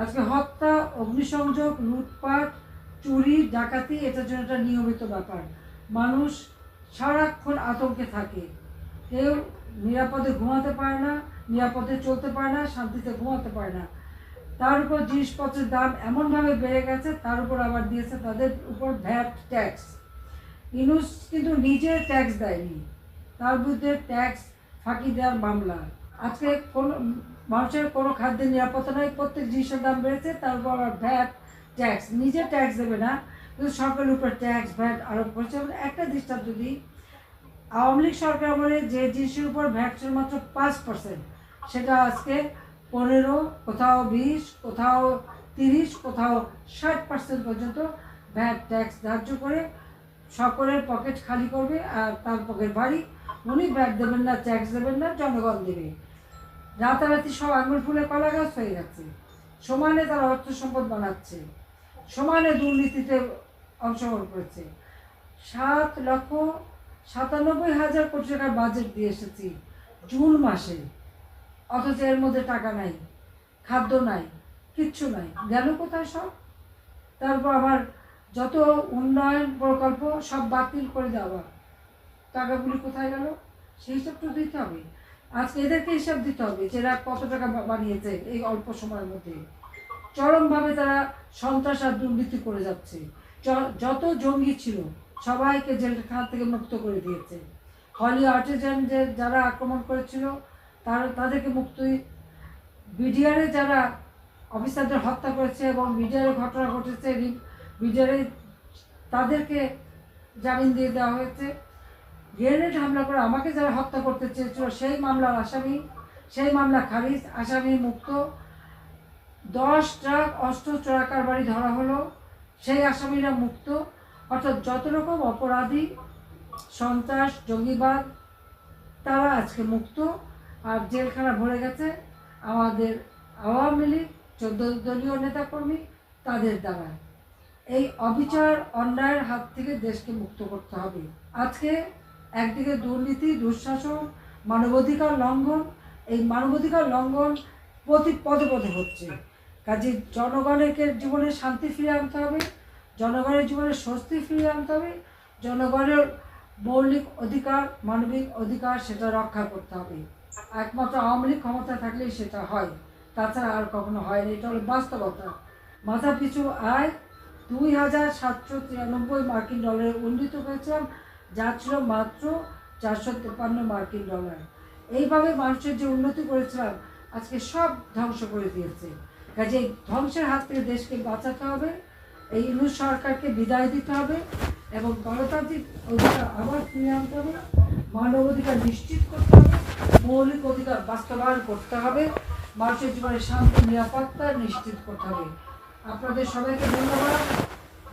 আজকে হত্যা, অগ্নিসংযোগ, লুটপাট, চুরি, ডাকাতি, এটার জন্য একটা নিয়মিত ব্যাপার। মানুষ সারাক্ষণ আতঙ্কে থাকে। কেউ নিরাপদে ঘুমাতে পারে না, নিরাপদে চলতে পারে না, শান্তিতে ঘুমাতে পারে না। তার উপর জিনিসপত্রের দাম এমনভাবে বেড়ে গেছে, তার উপর আবার দিয়েছে তাদের উপর ভ্যাট ট্যাক্স। ইনুস কিন্তু নিজে ট্যাক্স দেয়নি। তার বিরুদ্ধে ট্যাক্স ফাঁকি দেওয়ার মামলা। আজকে কোনো, মানুষের কোনো খাদ্যের নিরাপত্তা নয় প্রত্যেক জিনিসের দাম বেড়েছে, তারপর আবার ভ্যাট ট্যাক্স নিজে ট্যাক্স দেবে না, কিন্তু সরকারের উপর ট্যাক্স ভ্যাট আরোপ করেছে। একটা দৃষ্টান্ত দিই আওয়ামী লীগ সরকার আমলে যে জিনিসের উপর ভ্যাট ছিল মাত্র পাঁচ পার্সেন্ট সেটা আজকে পনেরো, কোথাও বিশ, কোথাও তিরিশ, কোথাও ষাট পার্সেন্ট পর্যন্ত ভ্যাট ট্যাক্স ধার্য করে সকলের পকেট খালি করবে, আর তার পকেট ভারী উনি ভ্যাট দেবেন না ট্যাক্স দেবেন না, জনগণ দেবে। রাতারাতি সব আঙুল ফুলে কলা গাছ হয়ে যাচ্ছে। সমানে তারা অর্থ সম্পদ বানাচ্ছে। সমানে দুর্নীতিতে অংশগ্রহণ করেছে। সাত লক্ষ সাতানব্বই হাজার কোটি টাকার বাজেট দিয়ে এসেছি জুন মাসে। অথচ এর মধ্যে টাকা নাই, খাদ্য নাই, কিচ্ছু নাই। গেল কোথায় সব? তারপর আবার যত উন্নয়ন প্রকল্প সব বাতিল করে দেওয়া। টাকাগুলি কোথায় গেল? সেই সব তো দিতে হবে। আজকে এদেরকে হিসাব দিতে হবে যে এরা কত টাকা বানিয়েছে এই অল্প সময়ের মধ্যে। চরমভাবে তারা সন্ত্রাস আর দুর্নীতি করে যাচ্ছে। যত জঙ্গি ছিল, সবাইকে জেলখানা থেকে মুক্ত করে দিয়েছে। হলি আর্টিজান যে যারা আক্রমণ করেছিল, তার তাদেরকে মুক্তি বিডিআরে যারা অফিসারদের হত্যা করেছে এবং বিডিআরে ঘটনা ঘটেছে, বিডিআরে তাদেরকে জামিন দিয়ে দেওয়া হয়েছে। গ্রেনেড হামলা করে, আমাকে যারা হত্যা করতে চেয়েছিল, সেই মামলার আসামি, সেই মামলা খারিজ, আসামি মুক্ত। দশ ট্রাক অস্ত্র চোরাকার বাড়ি ধরা হলো, সেই আসামিরা মুক্ত। অর্থাৎ যত রকম অপরাধী, সন্ত্রাস, জঙ্গিবাদ, তারা আজকে মুক্ত। আর জেলখানা ভরে গেছে। আমাদের আওয়ামী লীগ, চোদ্দ দলীয় নেতাকর্মী তাদের দ্বারা। এই অবিচার, অন্যায়ের হাত থেকে দেশকে মুক্ত করতে হবে। আজকে একদিকে দুর্নীতি, দুঃশাসন, মানবাধিকার লঙ্ঘন, এই মানবাধিকার লঙ্ঘন প্রতি পদে পদে হচ্ছে। কাজে জনগণের জীবনে শান্তি ফিরিয়ে আনতে হবে, জনগণের জীবনে স্বস্তি ফিরিয়ে আনতে হবে, জনগণের মৌলিক অধিকার, মানবিক অধিকার সেটা রক্ষা করতে হবে। একমাত্র আওয়ামী লীগ ক্ষমতা থাকলেই সেটা হয়, তাছাড়া আর কখনো হয় না এটা হলো বাস্তবতা। মাথা পিছু আয়, দুই হাজার সাতশো তিরানব্বই মার্কিন ডলারে উন্নীত হয়েছিলাম যা ছিল মাত্র চারশো তেপান্ন মার্কিন ডলার। এইভাবে মানুষের যে উন্নতি করেছিলাম, আজকে সব ধ্বংস করে দিয়েছে। কাজে ধ্বংসের হাত থেকে দেশকে বাঁচাতে হবে, এই ইউনুস সরকারকে বিদায় দিতে হবে এবং গণতান্ত্রিক অধিকার আবার ফিরিয়ে আনতে হবে, মানব অধিকার নিশ্চিত করতে হবে, মৌলিক অধিকার বাস্তবায়ন করতে হবে, মানুষের জীবনে শান্তি, নিরাপত্তা নিশ্চিত করতে হবে। আপনাদের সবাইকে ধন্যবাদ।